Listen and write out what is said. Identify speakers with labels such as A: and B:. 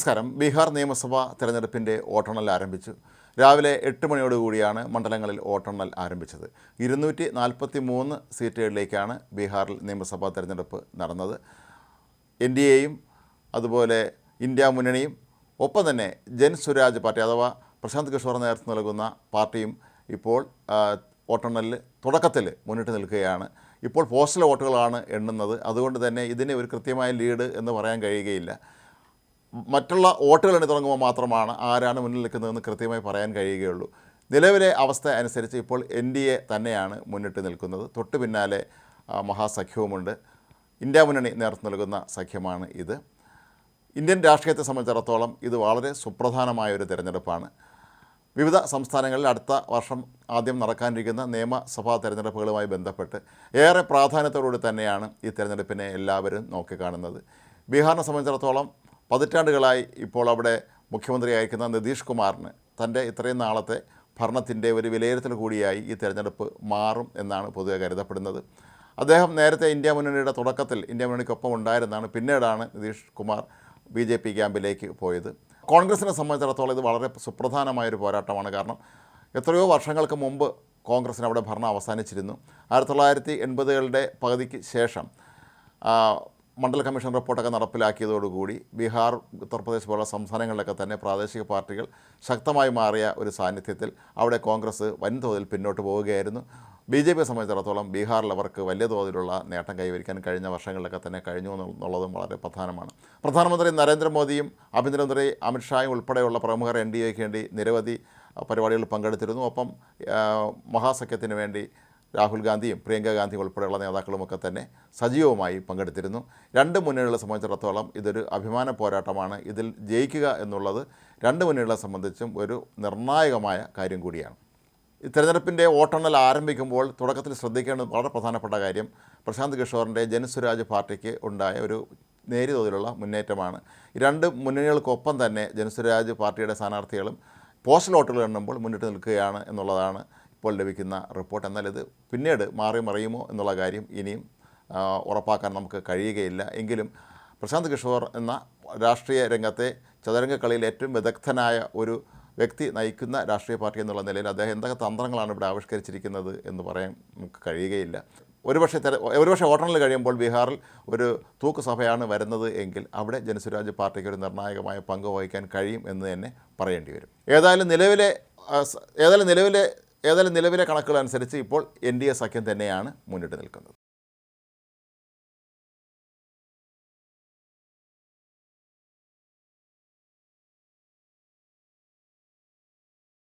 A: നമസ്കാരം. ബീഹാർ നിയമസഭാ തെരഞ്ഞെടുപ്പിന്റെ വോട്ടെണ്ണൽ ആരംഭിച്ചു. രാവിലെ എട്ട് മണിയോടുകൂടിയാണ് മണ്ഡലങ്ങളിൽ വോട്ടെണ്ണൽ ആരംഭിച്ചത്. ഇരുന്നൂറ്റി നാൽപ്പത്തി മൂന്ന് സീറ്റുകളിലേക്കാണ് ബീഹാറിൽ നിയമസഭാ തെരഞ്ഞെടുപ്പ് നടന്നത്. എൻ ഡി എയും അതുപോലെ ഇന്ത്യ മുന്നണിയും ഒപ്പം തന്നെ ജൻ സ്വരാജ് പാർട്ടി അഥവാ പ്രശാന്ത് കിഷോർ നേതൃത്വം നൽകുന്ന പാർട്ടിയും ഇപ്പോൾ വോട്ടെണ്ണലിൽ തുടക്കത്തിൽ മുന്നിട്ട് നിൽക്കുകയാണ്. ഇപ്പോൾ പോസ്റ്റൽ വോട്ടുകളാണ് എണ്ണുന്നത്. അതുകൊണ്ട് തന്നെ ഇതിന് ഒരു കൃത്യമായ ലീഡ് എന്ന് പറയാൻ കഴിയുകയില്ല. മറ്റുള്ള വോട്ടുകൾ എണ്ണി തുടങ്ങുമ്പോൾ മാത്രമാണ് ആരാണ് മുന്നിൽ നിൽക്കുന്നതെന്ന് കൃത്യമായി പറയാൻ കഴിയുകയുള്ളൂ. നിലവിലെ അവസ്ഥ അനുസരിച്ച് ഇപ്പോൾ എൻ ഡി എ തന്നെയാണ് മുന്നിട്ട് നിൽക്കുന്നത്. തൊട്ട് പിന്നാലെ മഹാസഖ്യവുമുണ്ട്. ഇന്ത്യ മുന്നണി നേതൃത്വം നൽകുന്ന സഖ്യമാണ് ഇത്. ഇന്ത്യൻ രാഷ്ട്രീയത്തെ സംബന്ധിച്ചിടത്തോളം ഇത് വളരെ സുപ്രധാനമായ ഒരു തിരഞ്ഞെടുപ്പാണ്. വിവിധ സംസ്ഥാനങ്ങളിൽ അടുത്ത വർഷം ആദ്യം നടക്കാനിരിക്കുന്ന നിയമസഭാ തെരഞ്ഞെടുപ്പുകളുമായി ബന്ധപ്പെട്ട് ഏറെ പ്രാധാന്യത്തോടുകൂടി തന്നെയാണ് ഈ തിരഞ്ഞെടുപ്പിനെ എല്ലാവരും നോക്കിക്കാണുന്നത്. ബീഹാറിനെ സംബന്ധിച്ചിടത്തോളം പതിറ്റാണ്ടുകളായി ഇപ്പോൾ അവിടെ മുഖ്യമന്ത്രിയായിരിക്കുന്ന നിതീഷ് കുമാറിന് തന്റെ ഇത്രയും നാളത്തെ ഭരണത്തിന്റെ ഒരു വിലയിരുത്തൽ കൂടിയായി ഈ തെരഞ്ഞെടുപ്പ് മാറും എന്നാണ് പൊതുവെ കരുതപ്പെടുന്നത്. അദ്ദേഹം നേരത്തെ ഇന്ത്യ മുന്നണിയുടെ തുടക്കത്തിൽ ഇന്ത്യ മുന്നണിക്കൊപ്പം ഉണ്ടായിരുന്നതാണ് പിന്നീടാണ് Nitish Kumar B J P ക്യാമ്പിലേക്ക് പോയത്. കോൺഗ്രസിനെ സംബന്ധിച്ചിടത്തോളം ഇത് വളരെ സുപ്രധാനമായൊരു പോരാട്ടമാണ്. കാരണം എത്രയോ വർഷങ്ങൾക്ക് മുമ്പ് കോൺഗ്രസിന് അവിടെ ഭരണം അവസാനിച്ചിരുന്നു. ആയിരത്തി തൊള്ളായിരത്തി എൺപതുകളുടെ പകുതിക്ക് ശേഷം മണ്ഡല കമ്മീഷൻ റിപ്പോർട്ടൊക്കെ നടപ്പിലാക്കിയതോടുകൂടി ബീഹാർ ഉത്തർപ്രദേശ് പോലുള്ള സംസ്ഥാനങ്ങളിലൊക്കെ തന്നെ പ്രാദേശിക പാർട്ടികൾ ശക്തമായി മാറിയ ഒരു സാന്നിധ്യത്തിൽ അവിടെ കോൺഗ്രസ് വൻതോതിൽ പിന്നോട്ട് പോവുകയായിരുന്നു. ബി ജെ പിയെ സംബന്ധിച്ചിടത്തോളം ബീഹാറിൽ അവർക്ക് വലിയ തോതിലുള്ള നേട്ടം കൈവരിക്കാൻ കഴിഞ്ഞ വർഷങ്ങളിലൊക്കെ തന്നെ കഴിഞ്ഞു എന്നുള്ളതും വളരെ പ്രധാനമാണ്. പ്രധാനമന്ത്രി നരേന്ദ്രമോദിയും ആഭ്യന്തരമന്ത്രി അമിത്ഷായും ഉൾപ്പെടെയുള്ള പ്രമുഖർ എൻ ഡി എക്ക് വേണ്ടി നിരവധി പരിപാടികളിൽ പങ്കെടുത്തിരുന്നു. ഒപ്പം മഹാസഖ്യത്തിന് വേണ്ടി രാഹുൽ ഗാന്ധിയും പ്രിയങ്ക ഗാന്ധി ഉൾപ്പെടെയുള്ള നേതാക്കളുമൊക്കെ തന്നെ സജീവമായി പങ്കെടുത്തിരുന്നു. രണ്ട് മുന്നണികളെ സംബന്ധിച്ചിടത്തോളം ഇതൊരു അഭിമാന പോരാട്ടമാണ്. ഇതിൽ ജയിക്കുക എന്നുള്ളത് രണ്ട് മുന്നണികളെ സംബന്ധിച്ചും ഒരു നിർണായകമായ കാര്യം കൂടിയാണ്. ഈ തെരഞ്ഞെടുപ്പിന്റെ വോട്ടെണ്ണൽ ആരംഭിക്കുമ്പോൾ തുടക്കത്തിൽ ശ്രദ്ധിക്കേണ്ടത് വളരെ പ്രധാനപ്പെട്ട കാര്യം പ്രശാന്ത് കിഷോറിന്റെ ജനസ്വരാജ് പാർട്ടിക്ക് ഉണ്ടായ ഒരു നേരിയ തോതിലുള്ള മുന്നേറ്റമാണ്. രണ്ട് മുന്നണികൾക്കൊപ്പം തന്നെ ജനസ്വരാജ് പാർട്ടിയുടെ സ്ഥാനാർത്ഥികളും പോസ്റ്റൽ വോട്ടുകൾ എണ്ണുമ്പോൾ മുന്നിട്ട് നിൽക്കുകയാണ് എന്നുള്ളതാണ് ഇപ്പോൾ ലഭിക്കുന്ന റിപ്പോർട്ട്. എന്നാൽ ഇത് പിന്നീട് മാറി മറിയുമോ എന്നുള്ള കാര്യം ഇനിയും ഉറപ്പാക്കാൻ നമുക്ക് കഴിയുകയില്ല. എങ്കിലും പ്രശാന്ത് കിഷോർ എന്ന രാഷ്ട്രീയ രംഗത്തെ ചതുരംഗക്കളിയിൽ ഏറ്റവും വിദഗ്ധനായ ഒരു വ്യക്തി നയിക്കുന്ന രാഷ്ട്രീയ പാർട്ടി എന്നുള്ള നിലയിൽ അദ്ദേഹം എന്തൊക്കെ തന്ത്രങ്ങളാണ് ഇവിടെ ആവിഷ്കരിച്ചിരിക്കുന്നത് എന്ന് പറയാൻ നമുക്ക് കഴിയുകയില്ല. ഒരുപക്ഷെ തെര ഒരുപക്ഷെ വോട്ടെണ്ണൽ കഴിയുമ്പോൾ ബീഹാറിൽ ഒരു തൂക്ക് സഭയാണ് വരുന്നത് എങ്കിൽ അവിടെ ജനസുരാജ് പാർട്ടിക്ക് ഒരു നിർണായകമായ പങ്ക് വഹിക്കാൻ കഴിയും എന്ന് തന്നെ പറയേണ്ടി വരും. ഏതായാലും നിലവിലെ ഏതായാലും നിലവിലെ ഏതായാലും നിലവിലെ കണക്കുകൾ അനുസരിച്ച് ഇപ്പോൾ എൻ ഡി എ സഖ്യം തന്നെയാണ് മുന്നിട്ട് നിൽക്കുന്നത്.